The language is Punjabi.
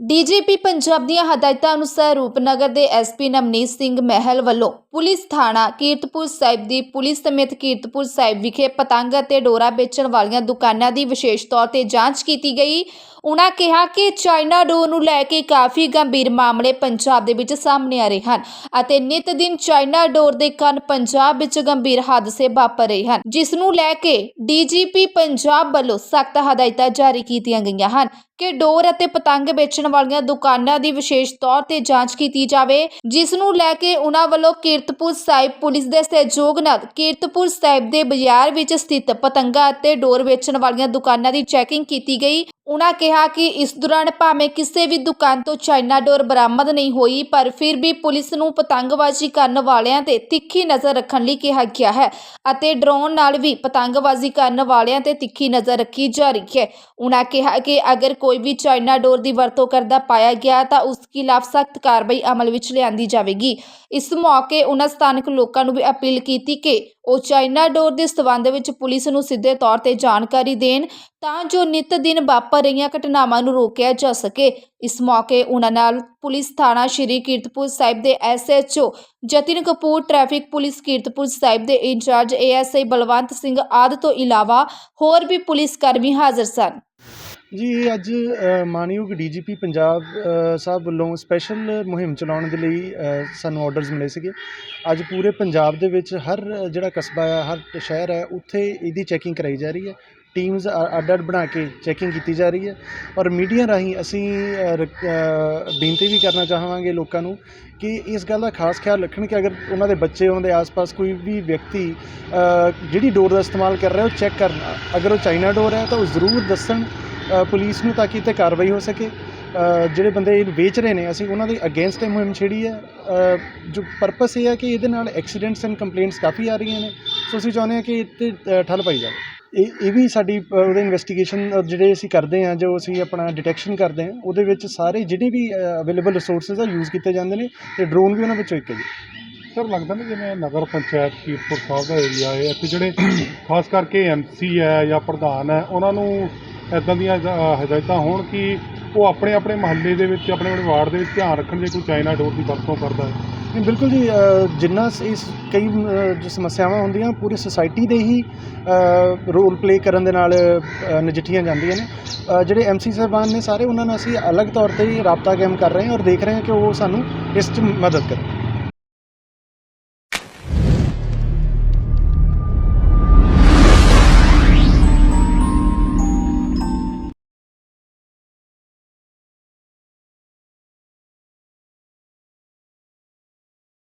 ਡੀਜੀਪੀ ਪੰਜਾਬ ਦੀਆਂ ਹਦਾਇਤਾਂ ਅਨੁਸਾਰ ਰੂਪਨਗਰ ਦੇ ਐਸਪੀ ਨਵਨੀਤ ਸਿੰਘ ਮਹਿਲ ਵੱਲੋਂ ਪੁਲਿਸ ਥਾਣਾ ਕੀਰਤਪੁਰ ਸਾਹਿਬ ਦੀ ਪੁਲਿਸ ਸਮੇਤ ਕੀਰਤਪੁਰ ਸਾਹਿਬ ਵਿਖੇ ਪਤੰਗ ਅਤੇ ਡੋਰਾ ਵੇਚਣ ਵਾਲੀਆਂ ਦੁਕਾਨਾਂ ਦੀ ਵਿਸ਼ੇਸ਼ ਤੌਰ ਤੇ ਜਾਂਚ ਕੀਤੀ ਗਈ। ਉਨ੍ਹਾਂ ਕਿਹਾ ਕਿ ਚਾਈਨਾ ਡੋਰ ਨੂੰ ਲੈ ਕੇ ਕਾਫੀ ਗੰਭੀਰ ਮਾਮਲੇ ਪੰਜਾਬ ਦੇ ਵਿੱਚ ਸਾਹਮਣੇ ਆ ਰਹੇ ਹਨ ਅਤੇ ਨਿਤ ਦਿਨ ਚਾਈਨਾ ਡੋਰ ਦੇ ਕਾਰਨ ਪੰਜਾਬ ਵਿੱਚ ਗੰਭੀਰ ਹਾਦਸੇ ਵਾਪਰ ਰਹੇ ਹਨ, ਜਿਸ ਨੂੰ ਲੈ ਕੇ ਡੀਜੀਪੀ ਪੰਜਾਬ ਵੱਲੋਂ ਸਖਤ ਹਦਾਇਤਾਂ ਜਾਰੀ ਕੀਤੀਆਂ ਗਈਆਂ ਹਨ ਕਿ ਡੋਰ ਅਤੇ ਪਤੰਗ ਵੇਚਣ ਵਾਲੀਆਂ ਦੁਕਾਨਾਂ ਦੀ ਵਿਸ਼ੇਸ਼ ਤੌਰ ਤੇ ਜਾਂਚ ਕੀਤੀ ਜਾਵੇ, ਜਿਸ ਨੂੰ ਲੈ ਕੇ ਉਹਨਾਂ ਵੱਲੋਂ ਕੀਰਤਪੁਰ ਸਾਹਿਬ ਪੁਲਿਸ ਦੇ ਸਹਿਯੋਗ ਨਾਲ ਕੀਰਤਪੁਰ ਸਾਹਿਬ ਦੇ ਬਾਜ਼ਾਰ ਵਿੱਚ ਸਥਿਤ ਪਤੰਗਾ ਅਤੇ ਡੋਰ ਵੇਚਣ ਵਾਲੀਆਂ ਦੁਕਾਨਾਂ ਦੀ ਚੈਕਿੰਗ ਕੀਤੀ ਗਈ। ਉਨ੍ਹਾਂ ਕਿਹਾ ਕਿ ਇਸ ਦੌਰਾਨ ਭਾਵੇਂ ਕਿਸੇ ਵੀ ਦੁਕਾਨ ਤੋਂ ਚਾਈਨਾ ਡੋਰ ਬਰਾਮਦ ਨਹੀਂ ਹੋਈ, ਪਰ ਫਿਰ ਵੀ ਪੁਲਿਸ ਨੂੰ ਪਤੰਗਬਾਜ਼ੀ ਕਰਨ ਵਾਲਿਆਂ ਤੇ ਤਿੱਖੀ ਨਜ਼ਰ ਰੱਖਣ ਲਈ ਕਿਹਾ ਗਿਆ ਹੈ ਅਤੇ ਡਰੋਨ ਨਾਲ ਵੀ ਪਤੰਗਬਾਜ਼ੀ ਕਰਨ ਵਾਲਿਆਂ ਤੇ ਤਿੱਖੀ ਨਜ਼ਰ ਰੱਖੀ ਜਾ ਰਹੀ ਹੈ। ਉਨ੍ਹਾਂ ਕਿਹਾ ਕਿ ਅਗਰ ਕੋਈ ਵੀ ਚਾਈਨਾ ਡੋਰ ਦੀ ਵਰਤੋਂ ਕਰਦਾ ਪਾਇਆ ਗਿਆ ਤਾਂ ਉਸ ਖਿਲਾਫ ਸਖਤ ਕਾਰਵਾਈ ਅਮਲ ਵਿੱਚ ਲਿਆਂਦੀ ਜਾਵੇਗੀ। ਇਸ ਮੌਕੇ ਉਨ੍ਹਾਂ ਸਥਾਨਕ ਲੋਕਾਂ ਨੂੰ ਵੀ ਅਪੀਲ ਕੀਤੀ ਕਿ ਉਹ ਚਾਈਨਾ ਡੋਰ ਦੇ ਸਬੰਧ ਵਿੱਚ ਪੁਲਿਸ ਨੂੰ ਸਿੱਧੇ ਤੌਰ ਤੇ ਜਾਣਕਾਰੀ ਦੇਣ ਤਾਂ ਜੋ ਨਿਤ ਦਿਨ ਵਾਪਰ ਰਹੀਆਂ ਘਟਨਾਵਾਂ ਨੂੰ ਰੋਕਿਆ ਜਾ ਸਕੇ। ਇਸ ਮੌਕੇ ਉਹਨਾਂ ਨਾਲ ਪੁਲਿਸ ਥਾਣਾ ਸ਼੍ਰੀ ਕੀਰਤਪੁਰ ਸਾਹਿਬ ਦੇ SHO Jatin Kapoor, traffic police Kiratpur Sahib ਦੇ ਇੰਚਾਰਜ ਏਐਸਆਈ ਬਲਵੰਤ ਸਿੰਘ ਆਦਿ ਤੋਂ ਇਲਾਵਾ ਹੋਰ ਵੀ ਪੁਲਿਸ ਕਰਮੀ ਹਾਜ਼ਰ ਸਨ। ਜੀ ਇਹ ਅੱਜ ਅ, ਮਾਨਯੋਗ ਡੀਜੀਪੀ ਪੰਜਾਬ ਸਾਹਿਬ ਵੱਲੋਂ ਸਪੈਸ਼ਲ ਮੁਹਿੰਮ ਚਲਾਉਣ ਦੇ ਲਈ ਸਾਨੂੰ ਆਰਡਰਸ ਮਿਲੇ ਸੀਗੇ। ਅੱਜ ਪੂਰੇ ਪੰਜਾਬ ਦੇ ਵਿੱਚ ਹਰ ਜਿਹੜਾ ਕਸਬਾ ਹੈ ਹਰ ਸ਼ਹਿਰ ਹੈ ਉੱਥੇ ਇਹਦੀ ਚੈਕਿੰਗ ਕਰਾਈ ਜਾ ਰਹੀ ਹੈ। ਟੀਮਸ ਅੱਡ ਅੱਡ ਬਣਾ ਕੇ ਚੈਕਿੰਗ ਕੀਤੀ ਜਾ ਰਹੀ ਹੈ। ਔਰ ਮੀਡੀਆ ਰਾਹੀਂ ਅਸੀਂ ਬੇਨਤੀ ਵੀ ਕਰਨਾ ਚਾਹਾਂਗੇ ਲੋਕਾਂ ਨੂੰ ਕਿ ਇਸ ਗੱਲ ਦਾ ਖਾਸ ਖਿਆਲ ਰੱਖਣ ਕਿ ਅਗਰ ਉਹਨਾਂ ਦੇ ਬੱਚੇ ਉਹਨਾਂ ਦੇ ਆਸ-ਪਾਸ ਕੋਈ ਵੀ ਵਿਅਕਤੀ ਜਿਹੜੀ ਡੋਰ ਦਾ ਇਸਤੇਮਾਲ ਕਰ ਰਿਹਾ ਉਹ ਚੈੱਕ ਕਰਨਾ। ਅਗਰ ਉਹ ਚਾਈਨਾ ਡੋਰ ਹੈ ਤਾਂ ਉਹ ਜ਼ਰੂਰ ਦੱਸਣ ਪੁਲਿਸ ਨੂੰ ਤਾਂ ਕਿ ਇੱਥੇ ਕਾਰਵਾਈ ਹੋ ਸਕੇ। ਜਿਹੜੇ ਬੰਦੇ ਇਹ ਵੇਚ ਰਹੇ ਨੇ, ਅਸੀਂ ਉਹਨਾਂ ਦੇ ਅਗੇਂਸਟ ਇਹ ਮੁਹਿੰਮ ਛੇੜੀ ਹੈ। ਜੋ ਪਰਪਸ ਇਹ ਹੈ ਕਿ ਇਹਦੇ ਨਾਲ ਐਕਸੀਡੈਂਟਸ ਐਂਡ ਕੰਪਲੇਂਟਸ ਕਾਫੀ ਆ ਰਹੀਆਂ ਨੇ। ਸੋ ਅਸੀਂ ਚਾਹੁੰਦੇ ਹਾਂ ਕਿ ਇੱਥੇ ਠੱਲ ਪਾਈ ਜਾਵੇ। ਇਹ ਇਹ ਵੀ ਸਾਡੀ ਉਹਦੇ ਇਨਵੈਸਟੀਗੇਸ਼ਨ ਜਿਹੜੇ ਅਸੀਂ ਕਰਦੇ ਹਾਂ, ਜੋ ਅਸੀਂ ਆਪਣਾ ਡਿਟੈਕਸ਼ਨ ਕਰਦੇ ਹਾਂ, ਉਹਦੇ ਵਿੱਚ ਸਾਰੇ ਜਿਹੜੇ ਵੀ ਅਵੇਲੇਬਲ ਰਿਸੋਰਸਸ ਆ ਯੂਜ਼ ਕੀਤੇ ਜਾਂਦੇ ਨੇ ਤੇ ਡਰੋਨ ਵੀ ਉਹਨਾਂ ਵਿੱਚੋਂ ਇੱਕ ਹੈ ਜੀ। ਸਰ, ਲੱਗਦਾ ਨਾ ਜਿਵੇਂ ਨਗਰ ਪੰਚਾਇਤ, ਕੀਰਤਪੁਰ ਸਾਹਿਬ ਦਾ ਏਰੀਆ ਹੈ, ਇੱਥੇ ਜਿਹੜੇ ਖਾਸ ਕਰਕੇ ਐਮਸੀ ਹੈ ਜਾਂ ਪ੍ਰਧਾਨ ਹੈ, ਉਹਨਾਂ ਨੂੰ ਇਦਾਂ ਦੀਆਂ ਹਦਾ- ਹਦਾਇਤਾਂ ਹੋਣ ਕਿ ਉਹ ਆਪਣੇ ਆਪਣੇ ਮਹੱਲੇ ਦੇ ਵਿੱਚ ਆਪਣੇ ਆਪਣੇ ਵਾਰਡ ਦੇ ਵਿੱਚ ਧਿਆਨ ਰੱਖਣ ਜੇ ਕੋਈ ਚਾਈਨਾ ਡੋਰ ਦੀ ਵਰਤੋਂ ਕਰਦਾ ਹੈ। ਨਹੀਂ ਬਿਲਕੁਲ ਜੀ ਅ, ਜਿੰਨਾ ਸ- ਇਸ ਕਈ ਅ, ਜੋ ਸਮੱਸਿਆਵਾਂ ਹੁੰਦੀਆਂ ਪੂਰੀ ਸੁਸਾਇਟੀ ਦੇ ਹੀ ਰੋਲ ਪਲੇ ਕਰਨ ਦੇ ਨਾਲ ਅ, ਨਜਿੱਠੀਆਂ ਜਾਂਦੀਆਂ ਨੇ। ਅ, ਜਿਹੜੇ ਐਮਸੀ ਸਾਹਿਬਾਨ ਨੇ ਸਾਰੇ ਉਹਨਾਂ ਨਾਲ ਅਸੀਂ ਅਲੱਗ ਤੌਰ ਤੇ ਹੀ ਰਾਬਤਾ ਕਾਇਮ ਕਰ ਰਹੇ ਹਾਂ ਔਰ ਦੇਖ ਰਹੇ ਹਾਂ ਕਿ ਉਹ ਸਾਨੂੰ ਇਸ 'ਚ ਮਦਦ ਕਰਨ